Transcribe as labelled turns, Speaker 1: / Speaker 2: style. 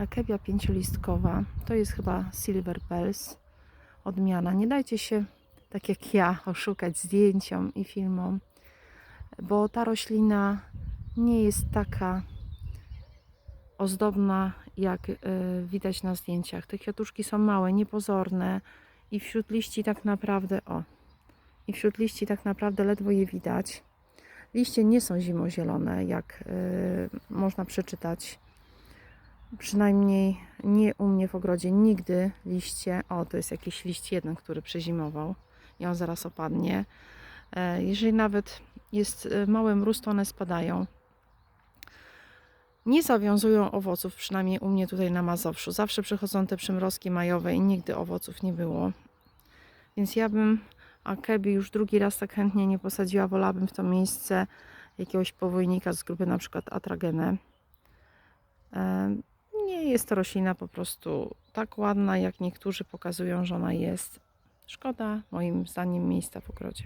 Speaker 1: Akebia pięciolistkowa. To jest chyba Silver Bells. Odmiana. Nie dajcie się, tak jak ja, oszukać zdjęciom i filmom, bo ta roślina nie jest taka ozdobna, jak y, widać na zdjęciach. Te kwiatuszki są małe, niepozorne i wśród liści tak naprawdę, o, i wśród liści tak naprawdę ledwo je widać. Liście nie są zimozielone, jak y, można przeczytać. Przynajmniej nie u mnie w ogrodzie nigdy liście. O, to jest jakiś liść jeden, który przezimował i on zaraz opadnie. E, Jeżeli nawet jest e, mały mróz, to one spadają. Nie zawiązują owoców, przynajmniej u mnie tutaj na Mazowszu. Zawsze przychodzą te przymrozki majowe i nigdy owoców nie było. Więc ja bym akebi już drugi raz tak chętnie nie posadziła. Wolałabym w to miejsce jakiegoś powojnika z grupy na przykład atragene. Jest to roślina po prostu tak ładna, jak niektórzy pokazują, że ona jest. Szkoda moim zdaniem miejsca w ogrodzie.